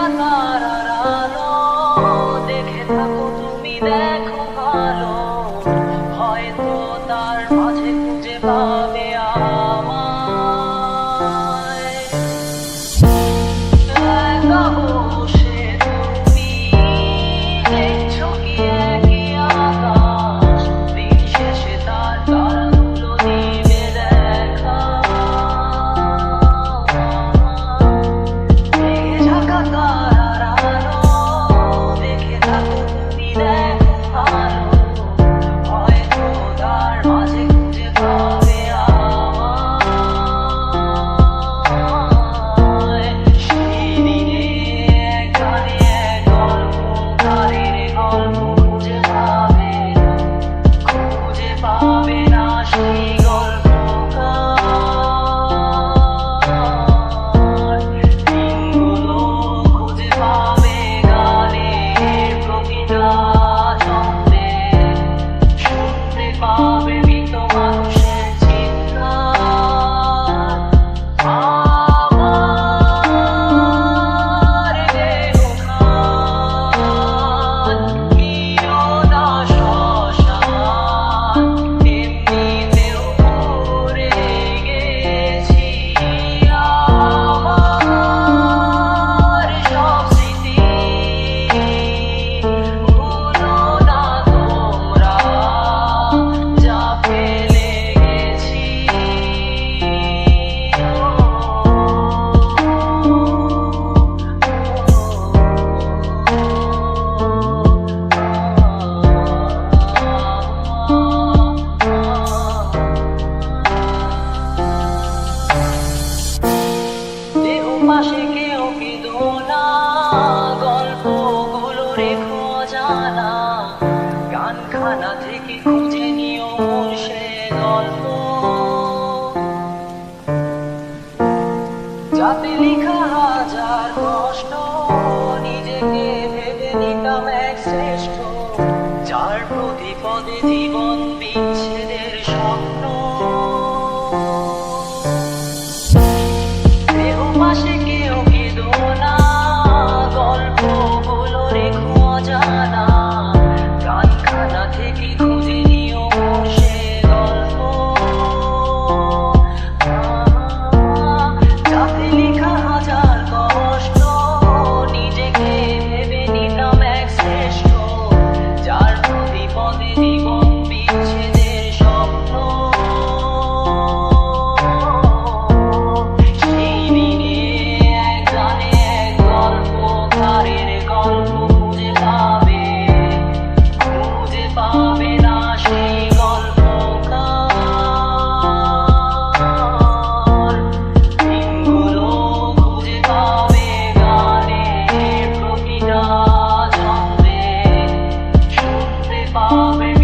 পাতার আলো দেখে থাকো তুমি দেখো ভালো। হয়তো তার মাঝে খুঁজে পাবে be there. suave. খানা থেকে খুঁজে নিও সে গল্প। যাতে moment.